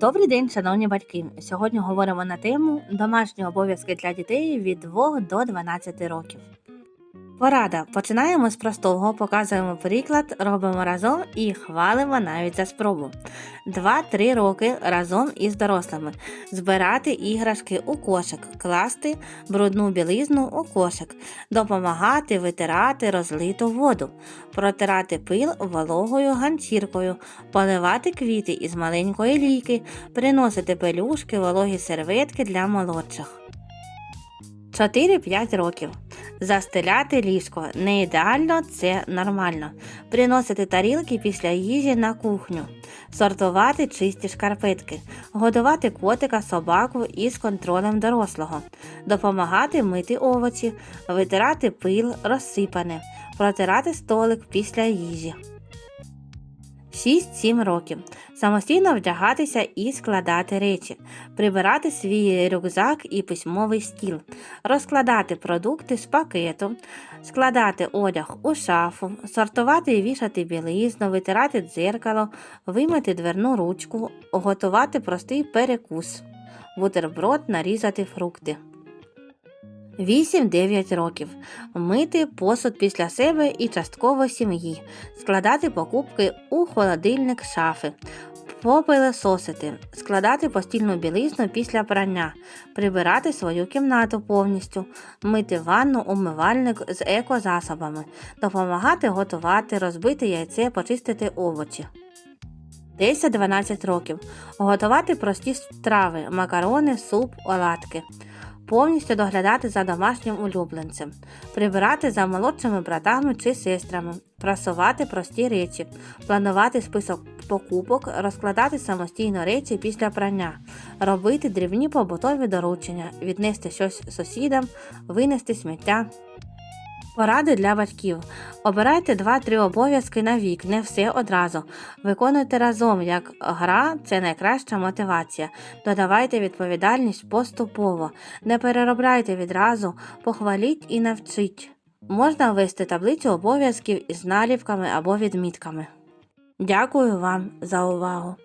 Добрий день, шановні батьки. Сьогодні говоримо на тему домашні обов'язки для дітей від 2 до 12 років. Порада. Починаємо з простого, показуємо приклад, робимо разом і хвалимо навіть за спробу. 2-3 роки разом із дорослими. Збирати іграшки у кошик, класти брудну білизну у кошик, допомагати витирати розлиту воду, протирати пил вологою ганчіркою, поливати квіти із маленької лійки, приносити пелюшки, вологі серветки для молодших. 4-5 років. Застеляти ліжко. Не ідеально, це нормально. Приносити тарілки після їжі на кухню, сортувати чисті шкарпетки, годувати котика, собаку із контролем дорослого, допомагати мити овочі, витирати пил розсипане, протирати столик після їжі. 6-7 років. Самостійно вдягатися і складати речі, прибирати свій рюкзак і письмовий стіл, розкладати продукти з пакету, складати одяг у шафу, сортувати і вішати білизну, витирати дзеркало, вимити дверну ручку, готувати простий перекус, бутерброд, нарізати фрукти. 8-9 років. Мити посуд після себе і частково сім'ї, складати покупки у холодильник шафи, попилесосити, складати постільну білизну після прання, прибирати свою кімнату повністю, мити ванну, умивальник з екозасобами, допомагати готувати, розбити яйце, почистити овочі. 10-12 років. Готувати прості страви, макарони, суп, оладки. Повністю доглядати за домашнім улюбленцем, прибирати за молодшими братами чи сестрами, прасувати прості речі, планувати список покупок, розкладати самостійно речі після прання, робити дрібні побутові доручення, віднести щось сусідам, винести сміття. Поради для батьків. Обирайте 2-3 обов'язки на вік, не все одразу. Виконуйте разом, як гра це найкраща мотивація. Додавайте відповідальність поступово. Не переробляйте відразу, похваліть і навчіть. Можна ввести таблицю обов'язків із наліпками або відмітками. Дякую вам за увагу!